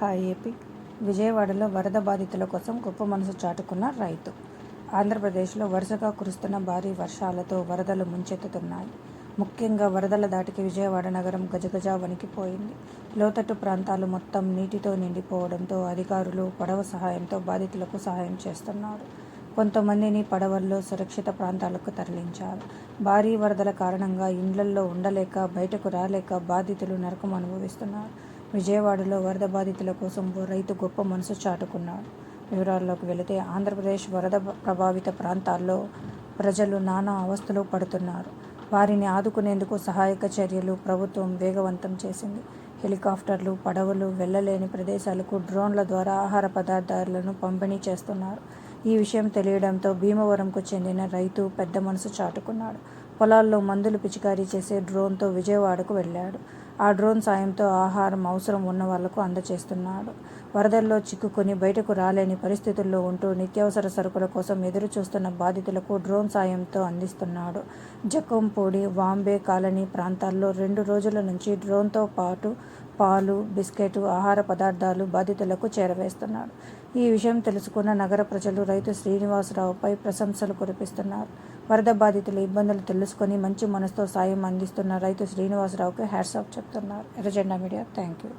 Hi AP విజయవాడలో వరద బాధితుల కోసం గొప్ప మనసు చాటుకున్న రైతు. ఆంధ్రప్రదేశ్లో వరుసగా కురుస్తున్న భారీ వర్షాలతో వరదలు ముంచెత్తుతున్నాయి. ముఖ్యంగా వరదల దాటికి విజయవాడ నగరం గజగజ వణికిపోయింది. లోతట్టు ప్రాంతాలు మొత్తం నీటితో నిండిపోవడంతో అధికారులు పడవ సహాయంతో బాధితులకు సహాయం చేస్తున్నారు. కొంతమందిని పడవల్లో సురక్షిత ప్రాంతాలకు తరలించారు. భారీ వరదల కారణంగా ఇండ్లల్లో ఉండలేక బయటకు రాలేక బాధితులు నరకం అనుభవిస్తున్నారు. విజయవాడలో వరద బాధితుల కోసం ఓ రైతు గొప్ప మనసు చాటుకున్నాడు. వివరాల్లోకి వెళితే ఆంధ్రప్రదేశ్ వరద ప్రభావిత ప్రాంతాల్లో ప్రజలు నానా అవస్థలు పడుతున్నారు. వారిని ఆదుకునేందుకు సహాయక చర్యలు ప్రభుత్వం వేగవంతం చేసింది. హెలికాప్టర్లు పడవలు వెళ్ళలేని ప్రదేశాలకు డ్రోన్ల ద్వారా ఆహార పదార్థాలను పంపిణీ చేస్తున్నారు. ఈ విషయం తెలియడంతో భీమవరంకు చెందిన రైతు పెద్ద మనసు చాటుకున్నాడు. పొలాల్లో మందులు పిచికారీ చేసే డ్రోన్తో విజయవాడకు వెళ్ళాడు. ఆ డ్రోన్ సాయంతో ఆహారం అవసరం ఉన్న వాళ్ళకు అందజేస్తున్నాడు వరదల్లో చిక్కుకొని బయటకు రాలేని పరిస్థితుల్లో ఉంటూ నిత్యావసర సరుకుల కోసం ఎదురు చూస్తున్న బాధితులకు డ్రోన్ సాయంతో అందిస్తున్నాడు. జక్కంపూడి వాంబే కాలనీ ప్రాంతాల్లో రెండు రోజుల నుంచి డ్రోన్తో పాటు పాలు బిస్కెట్ ఆహార పదార్థాలు బాధితులకు చేరవేస్తున్నాడు ఈ విషయం తెలుసుకున్న నగర ప్రజలు రైతు శ్రీనివాసరావుపై ప్రశంసలు కురిపిస్తున్నారు. వరద బాధితుల ఇబ్బందులు తెలుసుకొని మంచి మనసుతో సాయం అందిస్తున్న రైతు శ్రీనివాసరావుకి హ్యాట్సాప్ చెప్తున్నారు. ఎర్రజెండా మీడియా థ్యాంక్ యూ